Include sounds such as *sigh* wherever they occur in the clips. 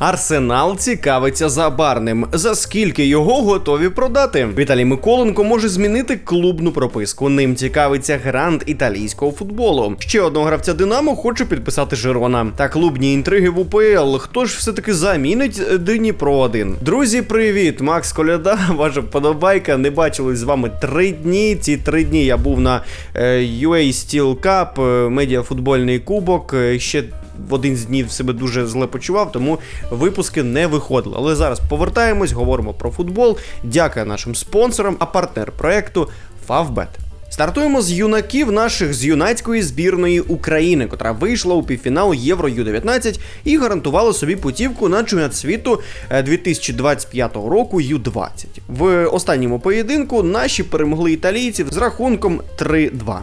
Арсенал цікавиться забарним. За скільки його готові продати? Віталій Миколенко може змінити клубну прописку. Ним цікавиться грант італійського футболу. Ще одного гравця Динамо хоче підписати Жирона. Та клубні інтриги в УПЛ. Хто ж все таки замінить Дніпро 1 Друзі, привіт! Макс Коляда, *laughs* ваша вподобайка. Не бачились з вами три дні. Ці три дні я був на е, UA Steel Cup, медіафутбольний кубок. Е, Ще в один з днів себе дуже зле почував, тому випуски не виходили. Але зараз повертаємось, говоримо про футбол. Дякую нашим спонсорам, а партнер проекту Favbet. Стартуємо з юнаків наших з юнацької збірної України, котра вийшла у півфінал Євро Ю-19 і гарантувала собі путівку на чемпіонат світу е, 2025 року Ю-20. В останньому поєдинку наші перемогли італійців з рахунком 3-2.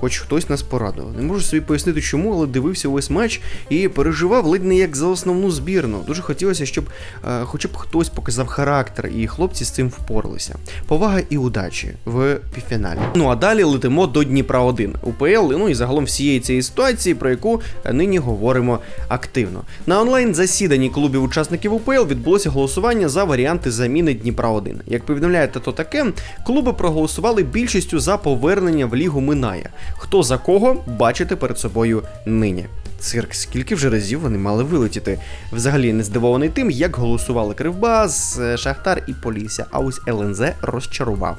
Хоч хтось нас порадував. Не можу собі пояснити, чому, але дивився увесь матч і переживав ледь не як за основну збірну. Дуже хотілося, щоб е, хоча б хтось показав характер, і хлопці з цим впоралися. Повага і удачі в півфіналі. Ну а далі летимо до Дніпра 1 УПЛ, ну і загалом всієї цієї ситуації, про яку нині говоримо активно. На онлайн засіданні клубів учасників УПЛ відбулося голосування за варіанти заміни Дніпра 1 Як повідомляє то таке, клуби проголосували більшістю за повернення в лігу Минає. Хто за кого бачите перед собою нині. Цирк, скільки вже разів вони мали вилетіти. Взагалі не здивований тим, як голосували Кривбас, е, Шахтар і Полісся, а ось ЛНЗ розчарував.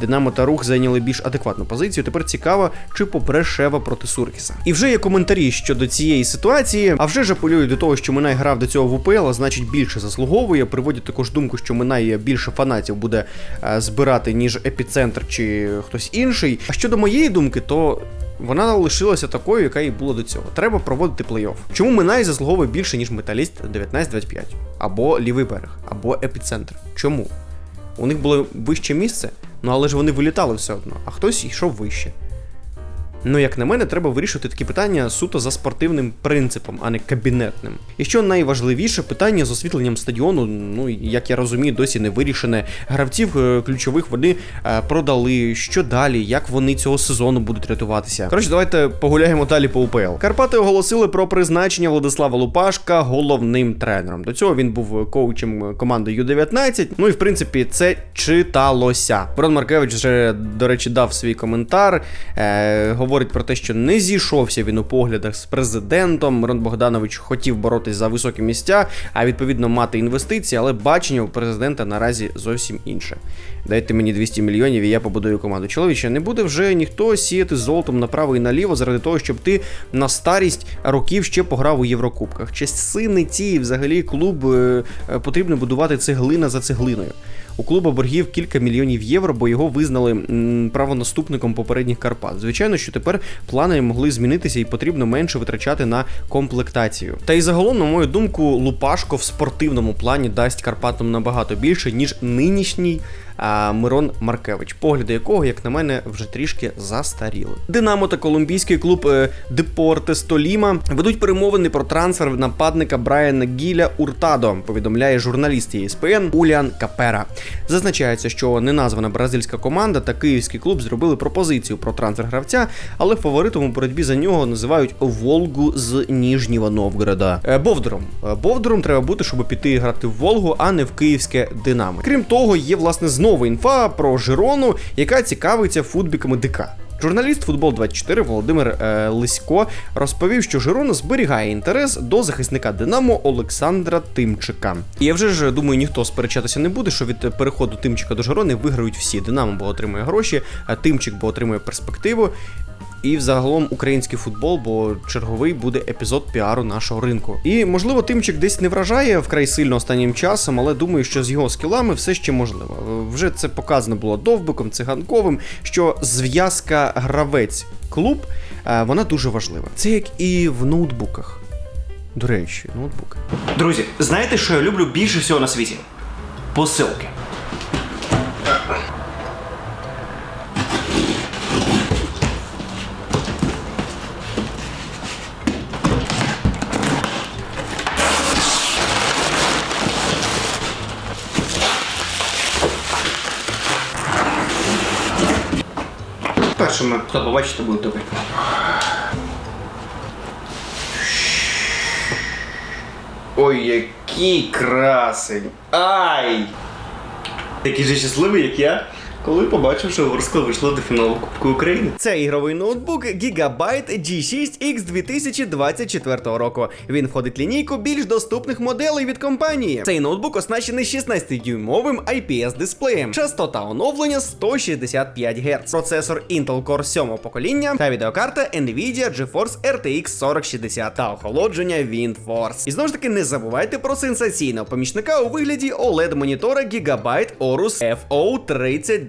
Динамо та рух зайняли більш адекватну позицію. Тепер цікаво, чи попре Шева проти Суркіса. І вже є коментарі щодо цієї ситуації. А вже ж апелюють до того, що Минай грав до цього в УПЛ, а значить більше заслуговує. Приводять також думку, що Минай більше фанатів буде е, збирати, ніж епіцентр чи хтось інший. А щодо моєї думки, то. Вона лишилася такою, яка і була до цього. Треба проводити плей-офф. Чому Минай заслуговує більше, ніж металіст 19-25? Або лівий берег, або епіцентр. Чому? У них було вище місце, ну але ж вони вилітали все одно, а хтось йшов вище. Ну, як на мене, треба вирішувати такі питання суто за спортивним принципом, а не кабінетним. І що найважливіше, питання з освітленням стадіону, ну як я розумію, досі не вирішене. Гравців е, ключових вони е, продали. Що далі? Як вони цього сезону будуть рятуватися? Коротше, давайте погуляємо далі по УПЛ. Карпати оголосили про призначення Владислава Лупашка головним тренером. До цього він був коучем команди Ю-19. Ну і в принципі це читалося. Брон Маркевич вже, до речі, дав свій коментар. Е, говорить про те, що не зійшовся він у поглядах з президентом. Мирон Богданович хотів боротись за високі місця, а відповідно мати інвестиції, але бачення у президента наразі зовсім інше. Дайте мені 200 мільйонів, і я побудую команду. Чоловіче, не буде вже ніхто сіяти золотом направо і наліво заради того, щоб ти на старість років ще пограв у Єврокубках. Часи не ті, взагалі клуб е, е, потрібно будувати цеглина за цеглиною. У клуба боргів кілька мільйонів євро, бо його визнали правонаступником попередніх Карпат. Звичайно, що тепер плани могли змінитися і потрібно менше витрачати на комплектацію. Та й загалом, на мою думку, Лупашко в спортивному плані дасть Карпатам набагато більше, ніж нинішній. Мирон Маркевич, погляди якого, як на мене, вже трішки застаріли. Динамо та колумбійський клуб е, Депортес Толіма ведуть перемовини про трансфер нападника Брайана Гіля Уртадо. Повідомляє журналіст ЄСПН Уліан Капера. Зазначається, що неназвана бразильська команда та київський клуб зробили пропозицію про трансфер гравця, але фаворитом у боротьбі за нього називають Волгу з Ніжнього Новгорода. Е, Бовдуром. Е, треба бути, щоб піти грати в Волгу, а не в київське Динамо. Крім того, є власне знову інфа про Жирону, яка цікавиться футбіками ДК. Журналіст футбол 24 Володимир е, Лисько розповів, що Жирона зберігає інтерес до захисника Динамо Олександра Тимчика. І я вже ж думаю, ніхто сперечатися не буде, що від переходу Тимчика до Жирони виграють всі. Динамо бо отримує гроші, а Тимчик бо отримує перспективу. І взагалом український футбол, бо черговий буде епізод піару нашого ринку. І можливо, тимчик десь не вражає вкрай сильно останнім часом, але думаю, що з його скілами все ще можливо. Вже це показано було довбиком, циганковим, що зв'язка гравець клуб е, вона дуже важлива. Це як і в ноутбуках. До речі, ноутбуки. Друзі, знаєте, що я люблю більше всього на світі? Посилки. Першими, хто побачите, буде тобі. Ой, Який красень. Ай! Такий же щасливий, як я, коли побачив, що Ворскла вийшла до фіналу Кубку України. Це ігровий ноутбук Gigabyte G6X 2024 року. Він входить в лінійку більш доступних моделей від компанії. Цей ноутбук оснащений 16-дюймовим IPS дисплеєм, частота оновлення 165 Гц, процесор Intel Core 7 покоління та відеокарта Nvidia GeForce RTX 4060 та охолодження WindForce. І знову ж таки не забувайте про сенсаційного помічника у вигляді OLED монітора Gigabyte Aorus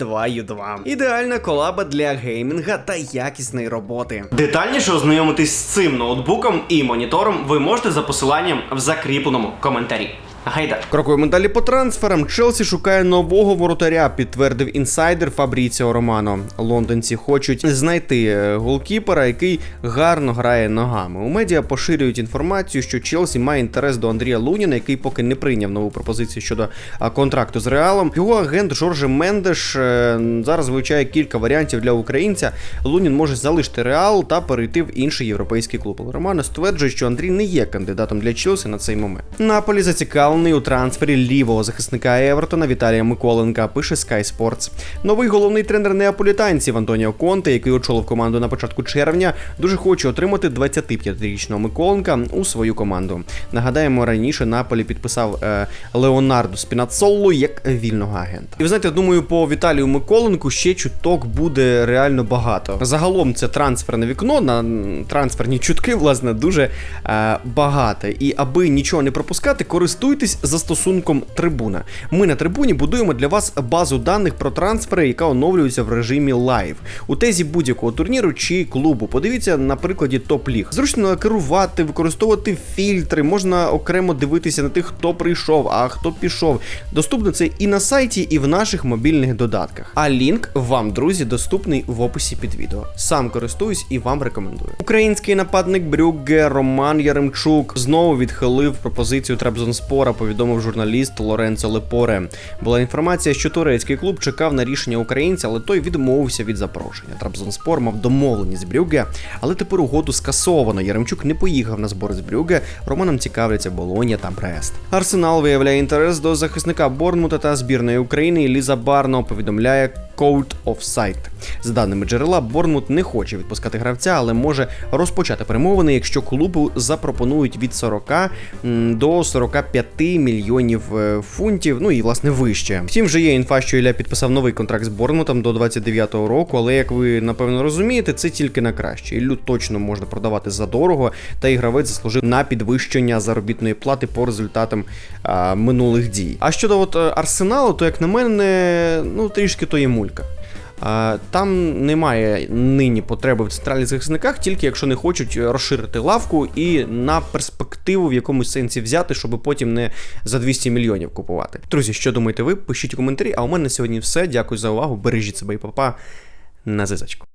FO32U2. Ідеальна колаба для геймінга та якісної роботи. Детальніше ознайомитись з цим ноутбуком і монітором ви можете за посиланням в закріпленому коментарі. Гайда. Крокуємо далі по трансферам. Челсі шукає нового воротаря, підтвердив інсайдер Фабріціо Романо. Лондонці хочуть знайти е, голкіпера, який гарно грає ногами. У медіа поширюють інформацію, що Челсі має інтерес до Андрія Луніна, який поки не прийняв нову пропозицію щодо контракту з Реалом. Його агент Жорже Мендеш е, зараз вивчає кілька варіантів для українця. Лунін може залишити Реал та перейти в інший європейський клуб. Романо стверджує, що Андрій не є кандидатом для Челсі на цей момент. Наполі зацікавлений у трансфері лівого захисника Евертона Віталія Миколенка, пише Sky Sports. Новий головний тренер неаполітанців Антоніо Конте, який очолив команду на початку червня, дуже хоче отримати 25-річного Миколенка у свою команду. Нагадаємо, раніше Наполі підписав е, Леонардо Спінацоллу як вільного агента. І ви знаєте, думаю, по Віталію Миколенку ще чуток буде реально багато. Загалом це трансферне вікно на трансферні чутки, власне, дуже е, багате. І аби нічого не пропускати, користуйтесь застосунком трибуна. Ми на трибуні будуємо для вас базу даних про трансфери, яка оновлюється в режимі лайв у тезі будь-якого турніру чи клубу. Подивіться на прикладі топ-ліг. Зручно керувати, використовувати фільтри, можна окремо дивитися на тих, хто прийшов, а хто пішов. Доступно це і на сайті, і в наших мобільних додатках. А лінк вам, друзі, доступний в описі під відео. Сам користуюсь і вам рекомендую. Український нападник Брюгге Роман Яремчук знову відхилив пропозицію Трабзонспора, повідомив журналіст Лоренцо Лепоре. Була інформація, що турецький клуб чекав на рішення українця, але той відмовився від запрошення. Трабзонспор мав домовленість з Брюгге, але тепер угоду скасовано. Яремчук не поїхав на збори з Брюгге. Романом цікавляться Болонія та Брест. Арсенал виявляє інтерес до захисника Борнмута та збірної України Ліза Барно. Повідомляє Code of Sight. За даними джерела, Борнмут не хоче відпускати гравця, але може розпочати перемовини, якщо клубу запропонують від 40 до 45 мільйонів е, фунтів, ну і власне вище. Втім, вже є інфа, що Ілля підписав новий контракт з Борнмутом до 29-го року, але як ви напевно розумієте, це тільки на краще. Іллю точно можна продавати за дорого, та і гравець заслужив на підвищення заробітної плати по результатам а, минулих дій. А щодо от е, арсеналу, то як на мене, ну трішки то є мулька. А, Там немає нині потреби в центральних захисниках, тільки якщо не хочуть розширити лавку і на перспективу в якомусь сенсі взяти, щоб потім не за 200 мільйонів купувати. Друзі, що думаєте ви? Пишіть у коментарі. А у мене на сьогодні все. Дякую за увагу. Бережіть себе і папа. На зв'язочку.